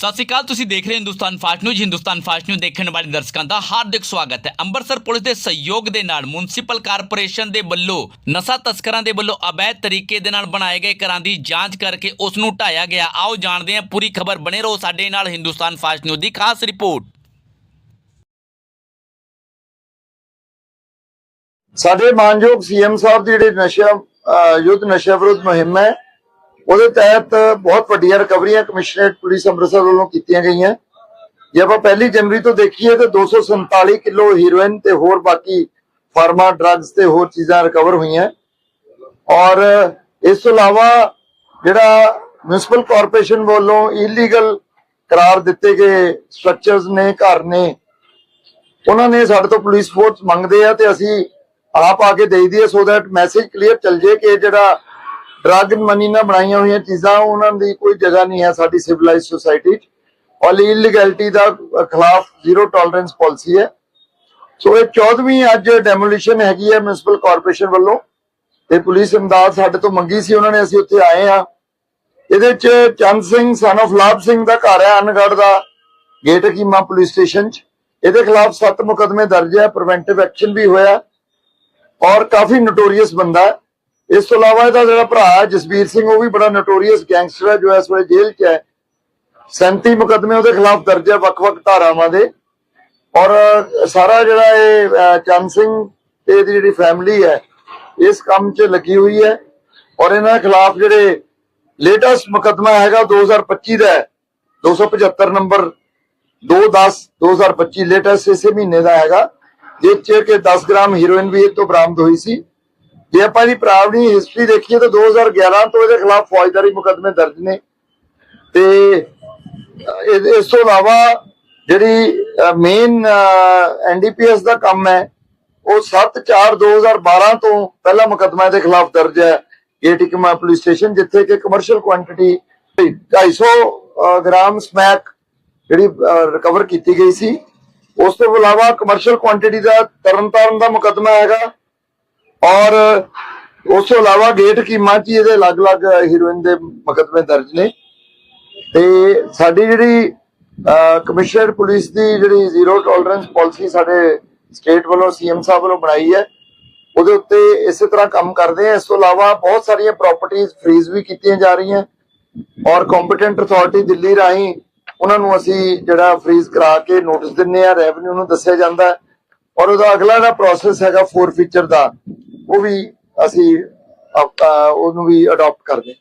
ਸਤਿ ਸ਼੍ਰੀ ਅਕਾਲ, ਤੁਸੀਂ ਦੇਖ ਰਹੇ Hindustan fast news. Hindustan fast news ਦੇਖਣ ਵਾਲੇ ਦਰਸ਼ਕਾਂ ਦਾ ਹਾਰਦਿਕ ਸਵਾਗਤ ਹੈ। ਅੰਮ੍ਰਿਤਸਰ ਪੁਲਿਸ ਦੇ ਸਹਿਯੋਗ ਦੇ ਨਾਲ ਮੁਨਸਿਪਲ ਕਾਰਪੋਰੇਸ਼ਨ ਦੇ ਵੱਲੋਂ ਨਸ਼ਾ ਤਸਕਰਾਂ ਦੇ ਵੱਲੋਂ ਅਵੈਧ ਤਰੀਕੇ ਦੇ ਨਾਲ ਬਣਾਏ ਗਏ ਘਰਾਂ ਦੀ ਜਾਂਚ ਕਰਕੇ ਉਸ ਨੂੰ ਢਾਇਆ ਗਿਆ। ਆਓ ਜਾਣਦੇ ਹਾਂ, ਪੂਰੀ ਖਬਰ ਬਣੇ ਰਹੋ ਸਾਡੇ ਨਾਲ ਹਿੰਦੁਸਤਾਨ ਫਾਸਟ ਨਿਊਜ਼ ਦੀ ਖਾਸ ਰਿਪੋਰਟ। ਸਾਡੇ ਮਾਨਯੋਗ ਸੀਐਮ ਸਾਹਿਬ ਦੀ ਜਿਹੜੀ ਨਸ਼ਾ ਯੁੱਧ ਨਸ਼ਾ ਵਿਰੋਧ ਮੁਹਿੰਮ ਹੈ ਉਹਦੇ ਤਹਿਤ ਬਹੁਤ ਵੱਡੀਆਂ ਰਿਕਵਰੀਆਂ ਕਮਿਸ਼ਨਰੇਟ ਪੁਲਿਸ ਅੰਮ੍ਰਿਤਸਰ ਵੱਲੋਂ ਕੀਤੀਆਂ ਗਈਆਂ। ਜੇ ਆਪਾਂ ਪਹਿਲੀ ਜਨਵਰੀ ਤੋਂ ਦੇਖੀਏ ਤਾਂ 247 ਕਿਲੋ ਹੀਰੋਇਨ ਤੇ ਹੋਰ ਬਾਕੀ ਫਾਰਮਾ ਡਰੱਗਸ ਤੇ ਹੋਰ ਚੀਜ਼ਾਂ ਰਿਕਵਰ ਹੋਈਆਂ। ਔਰ ਇਸ ਤੋਂ ਇਲਾਵਾ ਜਿਹੜਾ ਮਿਊਨਿਸਪਲ ਕਾਰਪੋਰੇਸ਼ਨ ਵੱਲੋਂ ਇਲੀਗਲ ਕਰਾਰ ਦਿੱਤੇ ਗਏ ਸਟਰਕਚਰਸ ਨੇ, ਘਰ ਨੇ, ਉਹਨਾਂ ਨੇ ਸਾਡੇ ਤੋਂ ਪੁਲਿਸ ਫੋਰਸ ਮੰਗਦੇ ਆ ਤੇ ਅਸੀਂ ਆਪ ਆ ਕੇ ਦੇ ਦਈਏ ਸੋ ਦੈਟ ਮੈਸੇਜ ਕਲੀਅਰ ਚੱਲ ਜੇ ਕਿ ਜਿਹੜਾ ਡਰੱਗ ਮਨੀ ਨਾਲ ਬਣਾਈਆਂ ਹੋਈਆਂ ਚੀਜ਼ਾਂ, ਉਹਨਾਂ ਦੀ ਕੋਈ ਜਗ੍ਹਾ ਨਹੀਂ ਹੈ ਸਾਡੀ ਸਿਵਲਾਈਜ਼ਡ ਸੋਸਾਇਟੀ 'ਚ। ਔਰ ਇਲੀਗੈਲਿਟੀ ਦਾ ਖਿਲਾਫ ਜ਼ੀਰੋ ਟੋਲਰੈਂਸ ਪਾਲਿਸੀ ਹੈ। ਸੋ ਇਹ 14ਵੀਂ ਅੱਜ ਡੈਮੋਲੀਸ਼ਨ ਹੈਗੀ ਹੈ ਮਿਊਨਿਸਪਲ ਕਾਰਪੋਰੇਸ਼ਨ ਵੱਲੋਂ। ਤੇ ਪੁਲਿਸ ਇਮਦਾਦ ਸਾਡੇ ਤੋਂ ਮੰਗੀ ਸੀ, ਉਹਨਾਂ ਨੇ ਅਸੀਂ ਉੱਥੇ ਆਏ ਆ ਇਹਦੇ ਚ ਚੰਦ ਸਿੰਘ ਸਨ of ਲਾਭ ਸਿੰਘ ਦਾ ਘਰ ਹੈ ਅਨਗੜ ਦਾ। ਗੇਟ ਹਕੀਮਾ ਪੁਲਿਸ ਸਟੇਸ਼ਨ ਚ। ਇਹਦੇ ਖਿਲਾਫ 7 ਮੁਕਦਮੇ ਦਰਜ ਹੈ ਪ੍ਰੀਵੈਂਟਿਵ ਐਕਸ਼ਨ ਵੀ ਹੋਇਆ। ਔਰ ਕਾਫੀ ਨੋਟੋਰੀਅਸ ਬੰਦਾ ਹੈ। ਇਸ ਤੋਂ ਇਲਾਵਾ ਇਹਦਾ ਜਿਹੜਾ ਭਰਾ ਹੈ ਸਿੰਘ, ਉਹ ਵੀ ਬੜਾ ਨੋਟੋਰੀਅਸ ਗੈਂਗਸਟਰ ਹੈ, ਜੋ ਇਸ ਵੇਲੇ ਜੇਲ੍ਹ 'ਚ ਹੈ। 37 ਮੁਕਦਮੇ ਉਹਦੇ ਖਿਲਾਫ ਦਰਜ ਹੈ, ਵੱਖ-ਵੱਖ ਧਾਰਾਵਾਂ ਦੇ। ਔਰ ਸਾਰਾ ਜਿਹੜਾ ਇਹ ਚੰਦ ਸਿੰਘ ਤੇ ਇਹਦੀ ਜਿਹੜੀ ਫੈਮਿਲੀ ਹੈ, ਇਸ ਕੰਮ 'ਚ ਲੱਗੀ ਹੋਈ ਹੈ। ਔਰ ਇਹਨਾਂ ਦੇ ਖਿਲਾਫ ਜਿਹੜੇ ਲੇਟੈਸਟ ਮੁਕਦਮਾ ਹੈਗਾ 2025 ਦਾ 275 ਨੰਬਰ 210 2025 ਲੇਟੈਸਟ ਇਸੇ ਮਹੀਨੇ ਦਾ ਹੈਗਾ। ਜਿਸ 'ਚ ਕਿ 10 ਗ੍ਰਾਮ ਹੀਰੋਇਨ ਵੀ ਇਹ ਤੋਂ ਬਰਾਮਦ ਹੋਈ ਸੀ। ਜੇ ਆਪਾਂ ਦੀ ਪ੍ਰਾਵਣੀ ਹਿਸਟਰੀ ਦੇਖੀਏ ਤਾਂ 2011 ਤੋਂ ਇਹਦੇ ਖਿਲਾਫ ਫੌਜਦਾਰੀ ਮੁਕਦਮੇ ਦਰਜ ਨੇ। ਤੇ ਇਸ ਤੋਂ ਇਲਾਵਾ ਜਿਹੜੀ ਮੇਨ ਐਨਡੀਪੀਐਸ ਦਾ ਕੰਮ ਹੈ, ਉਹ 7/4/2012 ਤੋਂ ਪਹਿਲਾ ਮੁਕਦਮਾ ਇਹਦੇ ਖਿਲਾਫ ਦਰਜ ਹੈ। ਏਟਿਕਮਾ ਪੁਲਿਸ ਸਟੇਸ਼ਨ, ਜਿੱਥੇ ਕਿ ਕਮਰਸ਼ੀਅਲ ਕੁਆਂਟੀਟੀ 250 ਗ੍ਰਾਮ ਸਮੈਕ ਜਿਹੜੀ ਰਿਕਵਰ ਕੀਤੀ ਗਈ ਸੀ। ਉਸ ਤੋਂ ਇਲਾਵਾ ਕਮਰਸ਼ੀਅਲ ਕੁਆਂਟੀਟੀ ਦਾ ਤਰਨਤਾਰਨ ਦਾ ਮੁਕਦਮਾ ਹੈਗਾ। ਔਰ ਉਸ ਤੋਂ ਇਲਾਵਾ ਗੇਟ ਕੀਮਾ ਚ ਹੀ ਇਹਦੇ ਅਲੱਗ-ਅਲੱਗ ਹੀਰੋਇਨ ਦੇ ਮੁਕਦਮੇ ਦਰਜ ਨੇ। ਤੇ ਸਾਡੀ ਜਿਹੜੀ ਕਮਿਸ਼ਨਰ ਪੁਲਿਸ ਦੀ ਜਿਹੜੀ ਜ਼ੀਰੋ ਟੋਲਰੈਂਸ ਪਾਲਿਸੀ ਸਾਡੇ ਸਟੇਟ ਵੱਲੋਂ ਸੀਐਮ ਸਾਹਿਬ ਵੱਲੋਂ ਬਣਾਈ ਹੈ, ਉਹਦੇ ਉੱਤੇ ਇਸੇ ਤਰ੍ਹਾਂ ਕੰਮ ਕਰਦੇ ਆ। ਇਸ ਤੋਂ ਇਲਾਵਾ ਬਹੁਤ ਸਾਰੀਆਂ ਪ੍ਰਾਪਰਟੀਆਂ ਫ੍ਰੀਜ਼ ਵੀ ਕੀਤੀਆਂ ਜਾ ਰਹੀਆਂ ਔਰ ਕੰਪੀਟੈਂਟ ਅਥਾਰਟੀ ਦਿੱਲੀ ਰਾਹੀਂ ਉਹਨਾਂ ਨੂੰ ਅਸੀਂ ਜਿਹੜਾ ਫ੍ਰੀਜ਼ ਕਰਾ ਕੇ ਨੋਟਿਸ ਦਿੰਨੇ ਆ ਰੈਵਨਿਊ ਨੂੰ ਦੱਸਿਆ ਜਾਂਦਾ ਔਰ ਉਹਦਾ ਅਗਲਾ ਜਿਹੜਾ ਪ੍ਰੋਸੈਸ ਹੈਗਾ ਫੋਰ ਫੀਚਰ ਦਾ ਉਹ ਵੀ ਅਸੀਂ ਉਹਨੂੰ ਵੀ ਅਡਾਪਟ ਕਰਦੇ